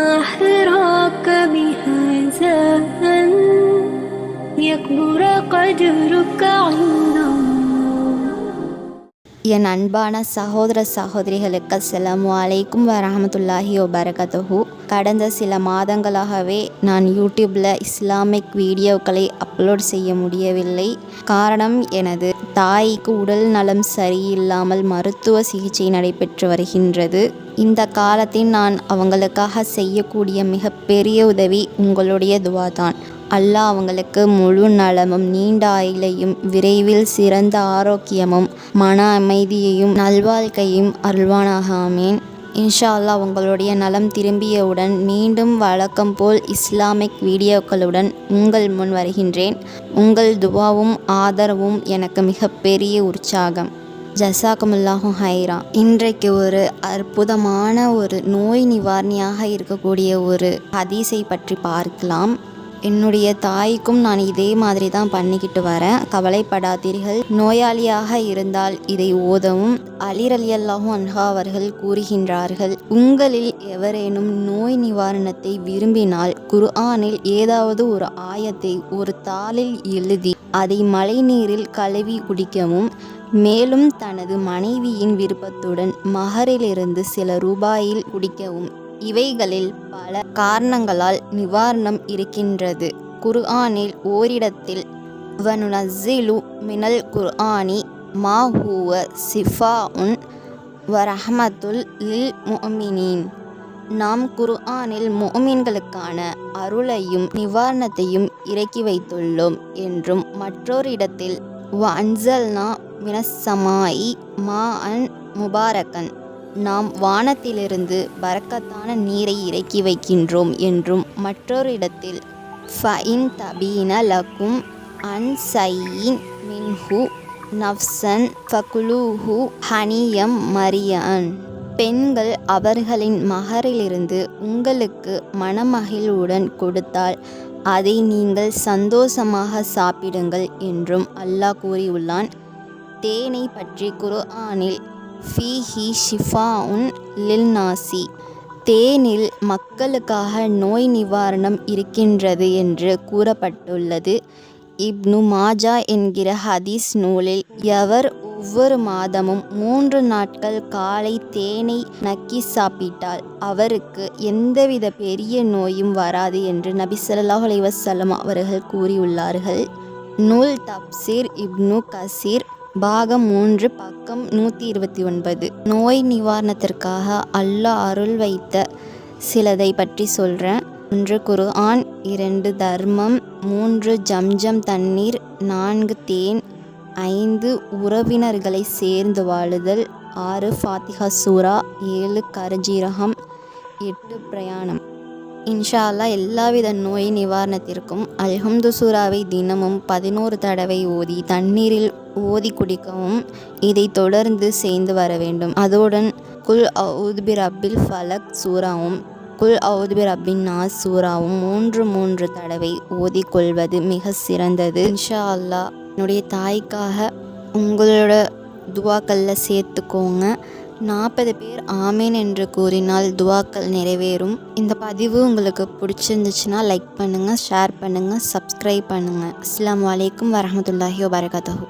أحراك بهذا أن يكبر قدرك عندي என் அன்பான சகோதர சகோதரிகளுக்கு அஸ்ஸலாமு அலைக்கும் வரமத்துல்லாஹி வபரகத்துஹு. கடந்த சில மாதங்களாகவே நான் யூடியூப்பில் இஸ்லாமிக் வீடியோக்களை அப்லோட் செய்ய முடியவில்லை. காரணம் எனது தாய்க்கு உடல் நலம் சரியில்லாமல் மருத்துவ சிகிச்சை நடைபெற்று வருகின்றது. இந்த காலத்தில் நான் அவங்களுக்காக செய்யக்கூடிய மிகப்பெரிய உதவி உங்களுடைய துவா தான் அல்லாஹ் அவங்களுக்கு முழு நலமும் நீண்ட ஆயுளையும் விரைவில் சிறந்த ஆரோக்கியமும் மன அமைதியையும் நல்வாழ்க்கையும் அருள்வானாக ஆமேன். இன்ஷா அல்லாஹ் உங்களுடைய நலம் திரும்பியவுடன் மீண்டும் வழக்கம் போல் இஸ்லாமிக் வீடியோக்களுடன் உங்கள் முன் வருகின்றேன். உங்கள் துவாவும் ஆதரவும் எனக்கு மிகப்பெரிய உற்சாகம். ஜசாக்கமுல்லாஹும் ஹைரா. இன்றைக்கு ஒரு அற்புதமான ஒரு நோய் நிவாரணியாக இருக்கக்கூடிய ஒரு ஹதீஸை பற்றி பார்க்கலாம். என்னுடைய தாய்க்கும் நான் இதே மாதிரி தான் பண்ணிக்கிட்டு வரேன். கவலைப்படாதீர்கள். நோயாளியாக இருந்தால் இதை ஓதவும். அலிர் அலி அல்லாஹும் அன்ஹா அவர்கள் கூறுகின்றார்கள் உங்களில் எவரேனும் நோய் நிவாரணத்தை விரும்பினால் குர்ஆனில் ஏதாவது ஒரு ஆயத்தை ஒரு தாளில் எழுதி அதை மழைநீரில் கழுவி குடிக்கவும். மேலும் தனது மனைவியின் விருப்பத்துடன் மகரிலிருந்து சில ரூபாயில் குடிக்கவும். இவைகளில் பல காரணங்களால் நிவாரணம் இருக்கின்றது. குர்ஆனில் ஓரிடத்தில் வனுனஸ்ஸிலு மினல் குர்ஆனி மாஹூவ சிஃபாஉன் வரஹமத்துல் லில் முஅமினீன் நாம் குர்ஆனில் முஹமீன்களுக்கான அருளையும் நிவாரணத்தையும் இறக்கி வைத்துள்ளோம் என்றும் மற்றொரு இடத்தில் வ அன்சல்னா மா அன் முபாரகன். நாம் வானத்திலிருந்து பரக்கத்தான நீரை இறக்கி வைக்கின்றோம் என்றும் மற்றொரு இடத்தில் ஃபஇன் தபீன லக்கும் அன் சையின் மின்ஹு நஃப்சன் ஃபகுலூஹு ஹனியம் மரியன். பெண்கள் அவர்களின் மகரிலிருந்து உங்களுக்கு மனமகிழ்வுடன் கொடுத்தால் அதை நீங்கள் சந்தோஷமாக சாப்பிடுங்கள் என்றும் அல்லாஹ் கூறியுள்ளான். தேனை பற்றி குர்ஆனில் ஃபீஹி ஷிஃபா உன் நாசி தேனில் மக்களுக்காக நோய் நிவாரணம் இருக்கின்றது என்று கூறப்பட்டுள்ளது. இப்னு மாஜா என்கிற ஹதீஸ் நூலில் எவர் ஒவ்வொரு மாதமும் மூன்று நாட்கள் காலை தேனை நக்கி சாப்பிட்டால் அவருக்கு எந்தவித பெரிய நோயும் வராது என்று நபி ஸல்லல்லாஹு அலைவசல்லம் அவர்கள் கூறியுள்ளார்கள். நூல் தப்சீர் இப்னு கசீர் பாகம் மூன்று பக்கம் நூற்றி இருபத்தி ஒன்பது நோய் நிவாரணத்திற்காக அல்லாஹ் அருள் வைத்த சிலதை பற்றி சொல்கிறேன் ஒன்று குர்ஆன் இரண்டு தர்மம் மூன்று ஜம்ஜம் தண்ணீர் நான்கு தேன் ஐந்து உறவினர்களை சேர்ந்து வாழுதல் ஆறு ஃபாத்திஹா சூரா ஏழு கருஜீரகம் எட்டு பிரயாணம். இன்ஷா எல்லாவித நோய் நிவாரணத்திற்கும் அல்ஹம்து சூறாவை தினமும் பதினோரு தடவை ஓதி தண்ணீரில் ஓதி குடிக்கவும் இதை தொடர்ந்து சேர்ந்து வர வேண்டும். அதோடன் குல் அவுதுபி ரப்பில் ஃபலக் சூறாவும் குல் அவுதுபி ரப்பின் நாஸ் சூறாவும் மூன்று மூன்று தடவை ஓதிக்கொள்வது மிக சிறந்தது. இன்ஷா அல்லாஹ் என்னுடைய தாய்க்காக உங்களோட துவாக்களில் சேர்த்துக்கோங்க. நாற்பது பேர் ஆமீன் என்று கூறினால் துவாக்கள் நிறைவேறும். இந்த பதிவு உங்களுக்கு பிடிச்சிருந்துச்சுன்னா லைக் பண்ணுங்கள் ஷேர் பண்ணுங்கள் சப்ஸ்கிரைப் பண்ணுங்கள் அஸ்லாம் வலைக்கம் வரமத்துல்லாஹி வபரகாத்துஹு.